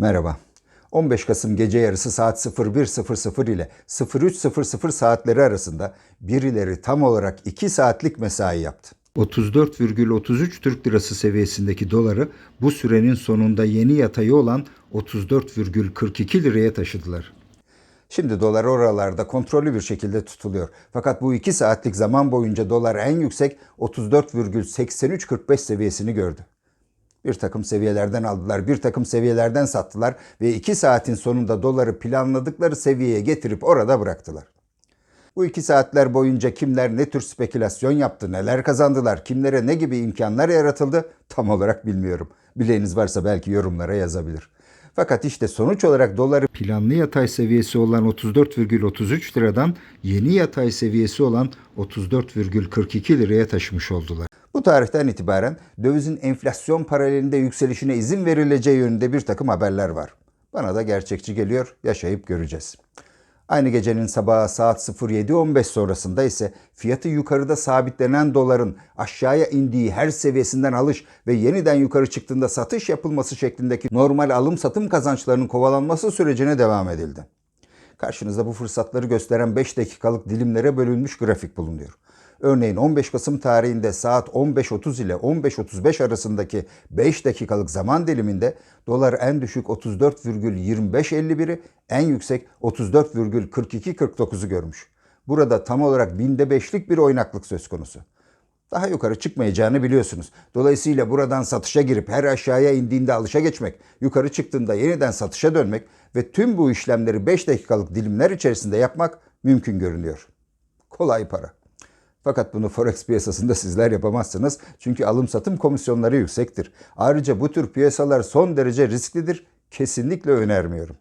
Merhaba. 15 Kasım gece yarısı saat 01.00 ile 03.00 saatleri arasında birileri tam olarak 2 saatlik mesai yaptı. 34,33 Türk Lirası seviyesindeki doları bu sürenin sonunda yeni yatayı olan 34,42 liraya taşıdılar. Şimdi dolar oralarda kontrollü bir şekilde tutuluyor. Fakat bu 2 saatlik zaman boyunca dolar en yüksek 34,8345 seviyesini gördü. Bir takım seviyelerden aldılar, bir takım seviyelerden sattılar ve 2 saatin sonunda doları planladıkları seviyeye getirip orada bıraktılar. Bu iki saatler boyunca kimler ne tür spekülasyon yaptı, neler kazandılar, kimlere ne gibi imkanlar yaratıldı tam olarak bilmiyorum. Bileğiniz varsa belki yorumlara yazabilir. Fakat işte sonuç olarak doları planlı yatay seviyesi olan 34,33 liradan yeni yatay seviyesi olan 34,42 liraya taşımış oldular. Bu tarihten itibaren dövizin enflasyon paralelinde yükselişine izin verileceği yönünde bir takım haberler var. Bana da gerçekçi geliyor, yaşayıp göreceğiz. Aynı gecenin sabahı saat 07.15 sonrasında ise fiyatı yukarıda sabitlenen doların aşağıya indiği her seviyesinden alış ve yeniden yukarı çıktığında satış yapılması şeklindeki normal alım satım kazançlarının kovalanması sürecine devam edildi. Karşınızda bu fırsatları gösteren 5 dakikalık dilimlere bölünmüş grafik bulunuyor. Örneğin 15 Kasım tarihinde saat 15.30 ile 15.35 arasındaki 5 dakikalık zaman diliminde dolar en düşük 34,2551'i en yüksek 34,4249'u görmüş. Burada tam olarak binde beşlik bir oynaklık söz konusu. Daha yukarı çıkmayacağını biliyorsunuz. Dolayısıyla buradan satışa girip her aşağıya indiğinde alışa geçmek, yukarı çıktığında yeniden satışa dönmek ve tüm bu işlemleri 5 dakikalık dilimler içerisinde yapmak mümkün görünüyor. Kolay para. Fakat bunu forex piyasasında sizler yapamazsınız. Çünkü alım satım komisyonları yüksektir. Ayrıca bu tür piyasalar son derece risklidir. Kesinlikle önermiyorum.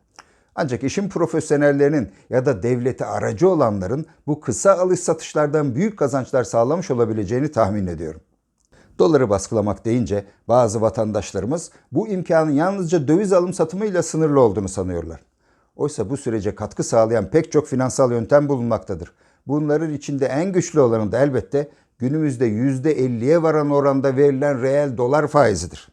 Ancak işin profesyonellerinin ya da devlete aracı olanların bu kısa alış satışlardan büyük kazançlar sağlamış olabileceğini tahmin ediyorum. Doları baskılamak deyince bazı vatandaşlarımız bu imkanın yalnızca döviz alım satımıyla sınırlı olduğunu sanıyorlar. Oysa bu sürece katkı sağlayan pek çok finansal yöntem bulunmaktadır. Bunların içinde en güçlü olanı da elbette günümüzde %50'ye varan oranda verilen reel dolar faizidir.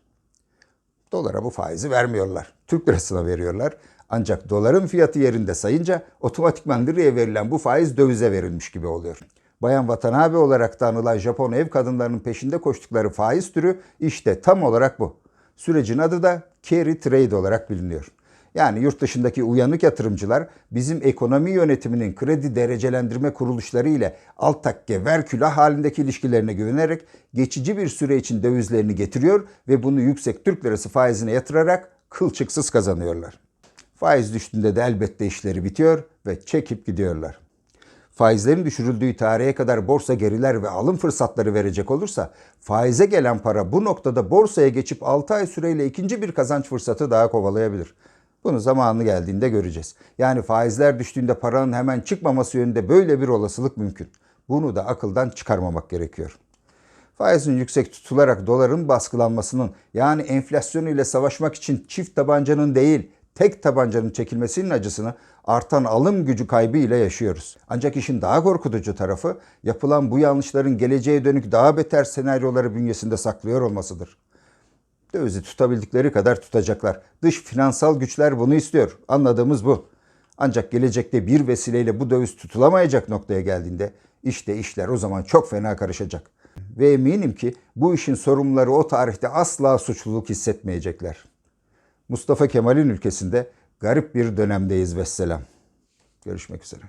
Dolara bu faizi vermiyorlar. Türk lirasına veriyorlar. Ancak doların fiyatı yerinde sayınca otomatikman liraya verilen bu faiz dövize verilmiş gibi oluyor. Bayan Watanabe olarak da anılan Japon ev kadınlarının peşinde koştukları faiz türü işte tam olarak bu. Sürecin adı da carry trade olarak biliniyor. Yani yurt dışındaki uyanık yatırımcılar bizim ekonomi yönetiminin kredi derecelendirme kuruluşları ile alt takke ver külah halindeki ilişkilerine güvenerek geçici bir süre için dövizlerini getiriyor ve bunu yüksek Türk lirası faizine yatırarak kılçıksız kazanıyorlar. Faiz düştüğünde de elbette işleri bitiyor ve çekip gidiyorlar. Faizlerin düşürüldüğü tarihe kadar borsa geriler ve alım fırsatları verecek olursa faize gelen para bu noktada borsaya geçip 6 ay süreyle ikinci bir kazanç fırsatı daha kovalayabilir. Bunu zamanı geldiğinde göreceğiz. Yani faizler düştüğünde paranın hemen çıkmaması yönünde böyle bir olasılık mümkün. Bunu da akıldan çıkarmamak gerekiyor. Faizin yüksek tutularak doların baskılanmasının yani enflasyon ile savaşmak için çift tabancanın değil tek tabancanın çekilmesinin acısını artan alım gücü kaybı ile yaşıyoruz. Ancak işin daha korkutucu tarafı yapılan bu yanlışların geleceğe dönük daha beter senaryoları bünyesinde saklıyor olmasıdır. Dövizi tutabildikleri kadar tutacaklar. Dış finansal güçler bunu istiyor. Anladığımız bu. Ancak gelecekte bir vesileyle bu döviz tutulamayacak noktaya geldiğinde işte işler o zaman çok fena karışacak. Ve eminim ki bu işin sorumluları o tarihte asla suçluluk hissetmeyecekler. Mustafa Kemal'in ülkesinde garip bir dönemdeyiz vesselam. Görüşmek üzere.